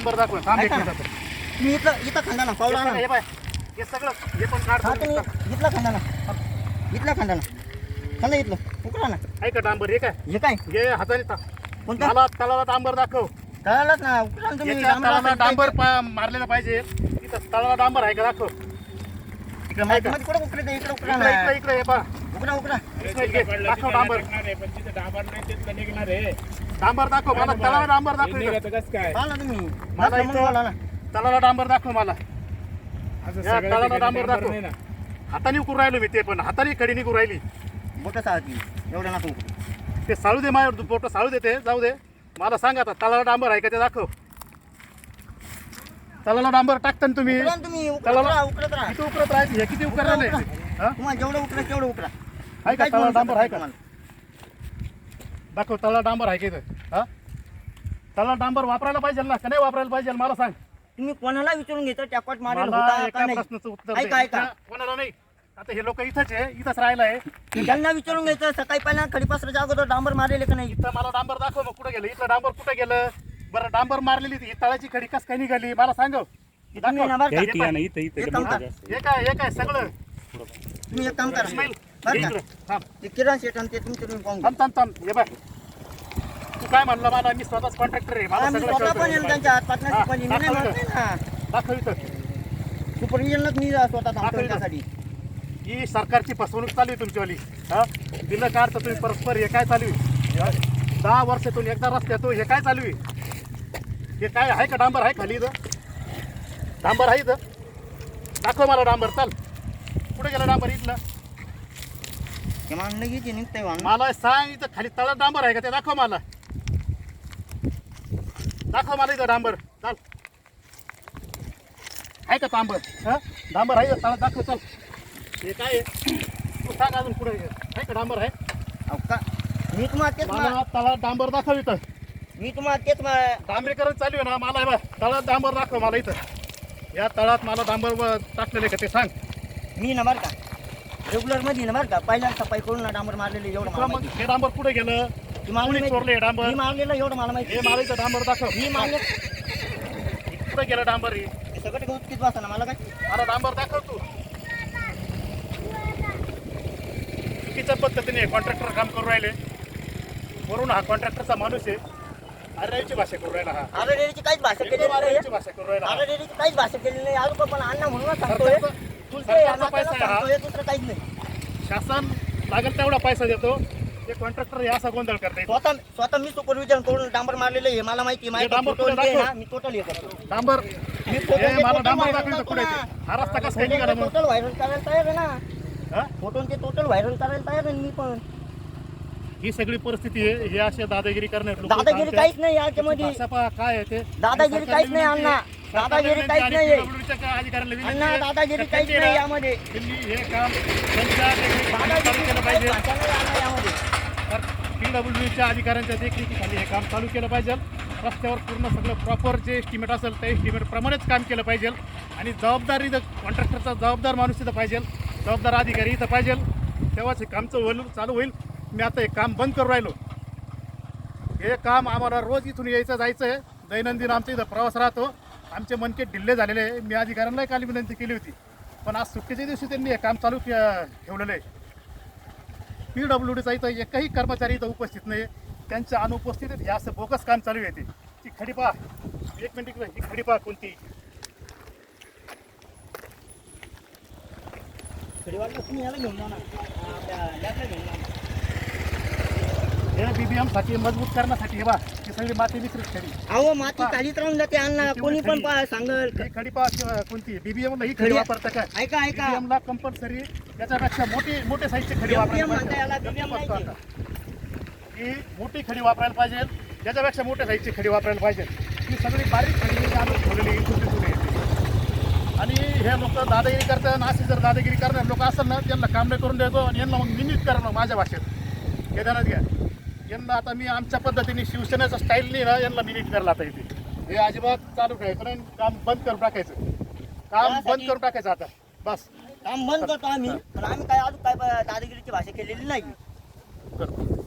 डांबर दाखव थांब एक ऐका ना. मिनिट. तुम्ही इथं इथं खंडा ना पावला ना हे बाय हे सगळं हे पण काढ हा तुम्ही इथला खंडा ना इथला खंडा ना खंडा इथलं. उकरा ना. ऐका डांबर हे काय? हे काय? हे हाताने ता- कोणतं? मला तळाला डांबर दाखव. तळालाच ना उकरा ना तुम्ही. याच्या तळाला. डांबर पा- मारलेलं पाहिजे. इथं तळाला डांबर आहे का? दाखव. इकडे माहिती मध्ये कुठं इकडे उकरा इकडे इकडे इकडे हे पा. उकरा उकरा घे दाखव डांबर. डांबर नाही तिथलं निघणार आहे. डांबर दाखव मला तळाला डांबर दाखव कसं काय? तुम्ही मला इथं- तळाला डांबर दाखव मला. या ठिकाणी डांबर दाखव. नाही. हाताने उकरून राहिलो मी ते पण. हाताने कडी निघून राहिली. बोटं साळती एवढं नको उकरू. ते साळू दे माझ्यावर बोट साळू देते जाऊ दे. मला सांग आता तळाला डांबर आहे का ते दाखव. तळाला डांबर टाकता ना तुम्ही. उकरा उकरत तळाला राहा किती उकरत राहायचे हे किती उकर राहिले हा? तुम्हाला जेवढं उकरा तेवढं उकरा. आहे का? म्हणू डांबर आहे का? दाखव तळाला डांबर आहे का इथं? हा? तळाला डांबर वापरायला पाहिजे ना का नाही वापरायला पाहिजे? मला सांग. तुम्ही कोणाला विचारून घेता? टॅकॉट मारेल मला होता का एका नाही? प्रश्नाचं उत्तर दे. ऐका. ऐका कोणाला नाही. आता हे लोक इथंच आहे इथंच राहिला आहे. त्यांना विचारून घ्यायचं सकाळी पहिला खडीपासराच्या अगोदर डांबर मारलेले का नाही? इथं मला डांबर दाखव मग कुठं गेलं? इथलं डांबर कुठं गेलं? बरं डांबर मारलेली ती तळाची खडी कस काय निघाली? मला सांग. तुम्ही का? इथं इथं इथं. हे काय हे काय सगळं? तुम्ही एक काम करा. इस्माईल बरं का? ते किरण शेट आणि ते तुमचे तुम्ही पाहून घ्या. थांब थांब. थांब हे तू काय म्हणलं मला? मी स्वतःच कॉन्ट्रॅक्टर आहे. मला आम्ही सगळं स्वतः कळतं. पण येईल त्यांच्या हात हा. मी नाही दाखव म्हणत नाही ना. दाखव इथं. सुपरविजनलाच मी स्वतः थांबतो दाखव इथं. त्यासाठी. ही सरकारची फसवणूक चालू आहे तुमच्यावाली. हा? दिलं काढतं तुम्ही परस्पर. हे काय चालू आहे? हा? दहा वर्षातून एकदा रस्त्यातून हे काय चालू आहे? हे काय आहे का? डांबर आहे खाली इथं? डांबर आहे इथं? दाखव मला डांबर. चाल. कुठे गेला डांबर इथलं? हे मानलं की ते निघतंय वाहन. मला सांग इथं खाली तळात डांबर आहे का? ते दाखव मला. दाखव मला इथं डांबर. चाल. आहे का डांबर हा? डांबर आहे तळात दाखव चल. हे काय आहे? तू सांग अजून पुढे. आहे का डांबर आहे? अहो का? मी तुम्हाला तेच मा- मला तळात डांबर दाखव इथं. मी तुम्हाला तेच मा- डांबरीकरण चालू आहे ना मला हे बघ, तळात डांबर दाखव मला इथं. या तळात मला डांबर व- टाकलेले का ते सांग. मी ना बरं का? रेग्युलरमध्ये ना बरं का पहिल्या सफाई करून ना डांबर मारलेले एवढं मला माहिती. हे डांबर कुठे गेलं? ती मला कोणी माहिती. चोरले हे डांबर? मी मारलेलं एवढं मला माहिती. हे इथं डांबर दाखव. मी मारले कुठे गेलं डांबर हे? सगळं गवत किती वाजता ना मला काय? मला डांबर दाखव तू. चुकीच्या पद्धतीने कॉन्ट्रॅक्टर काम करू राहिले. वरून हा कॉन्ट्रॅक्टरचा माणूस आहे. अरेची भाषा करू राहिला हा. आरे डेरीची काहीच भाषा केलेली नाही. अरेची भाषा करू राहिला हा. काहीच भाषा केलेली नाही. आज पण अण्णा म्हणून सांगतोय. सरकारचा- सरकारचा पैसा आहे हा. दुसरं काहीच नाही. शासन लागेल तेवढा पैसा देतो. ते कॉन्ट्रॅक्टर हे असा गोंधळ करते स्वतः स्वतः मी सुपरविजन करून डांबर मारलेलं आहे. मला माहिती आहे. डांबर फोटो कुठे आहे दाखव? ना मी टोटल हे करतो. डांबर? हे मला डांबर कुठे. ते. हा रस्ता कसा काय निघाला मग? टोटल व्हायरल करायला तयार आहे ना. हा? फोटो ते टोटल व्हायरल करायला तयार आहे मी पण. ही सगळी परिस्थिती आहे. हे असे दादागिरी करणे दादागिरी काहीच नाही याच्यामध्ये. भाषा पहा काय आहे ते? दादागिरी काहीच नाही अण्णा. दादागिरी काहीच नाही अण्णा. दादागिरी काहीच नाही यामध्ये. हे पीडब्ल्यूडीच्या अधिकाऱ्यांच्या देखरेखीखाली हे काम चालू केलं पाहिजे. रस्त्यावर पूर्ण सगळं प्रॉपर जे एस्टिमेट असेल त्या estimate प्रमाणेच काम केलं पाहिजे. आणि जबाबदारी कॉन्ट्रॅक्टरचा जबाबदार माणूस इथं पाहिजे जबाबदार अधिकारी इथं पाहिजे तेव्हाच हे कामचं होईल चालू होईल. मी आता हे काम बंद करू राहिलो. हे काम आम्हाला रोज इथून यायचं जायचं आहे. दैनंदिन आमचा इथं प्रवास राहतो. आमचे मनके ढिल्ले झालेले आहे. मी अधिकाऱ्यांनाही काल विनंती केली होती. पण आज सुट्टीच्या दिवशी त्यांनी हे काम चालू ठेवलेलं आहे. पी डब्ल्यू डीचा इथं एकही कर्मचारी इथं उपस्थित नाही. त्यांच्या अनुपस्थितीत हे असं बोगस काम चालू आहे ते. ती खडीपा एक मिनिट ही खडीपा कोणती. तुम्ही याला घेऊन जाणार आपल्या घेऊन हे बीबीएमसाठी मजबूत करण्यासाठी हे बा ही सगळी माती खडी अहो माती खालीच राहून जाते अण्णा. कोणी पण सांगल. ही खडी पहा किंवा कोणती? बीबीएम ला ही खडी खडी- वापरता काय? ऐका ऐका. ला कंपल्सरी त्याच्यापेक्षा मोठी मोठे साईजची खडी BBM वापरायला म्हणता याला, पाहिजे. BBM बघतो नाही आता. ही मोठी खडी वापरायला पाहिजे. त्याच्यापेक्षा मोठ्या साईजची खडी वापरायला पाहिजे. ही सगळी बारीक खडी मी आणून ठेवलेली आहे, छोटी छोटी. आणि हे लोक दादागिरी करतात अशी जर दादागिरी करणार लोक असेल ना त्यांना काम नाही करून द्यायचो आणि यांना मग निमित करणं माझ्या भाषेत. हे ध्यानात घ्या. यांना आता मी आमच्या पद्धतीने शिवसेनेच्या स्टाईलने ना यांना मिनिट करायला आता इथे हे अजिबात चालू ठेवायचं नाही काम बंद करून टाकायचं. काम बंद करून टाकायचं आता. बस. काम बंद करतो आम्ही पण आम्ही काय अजून काय दादागिरीची भाषा केलेली नाही करतो.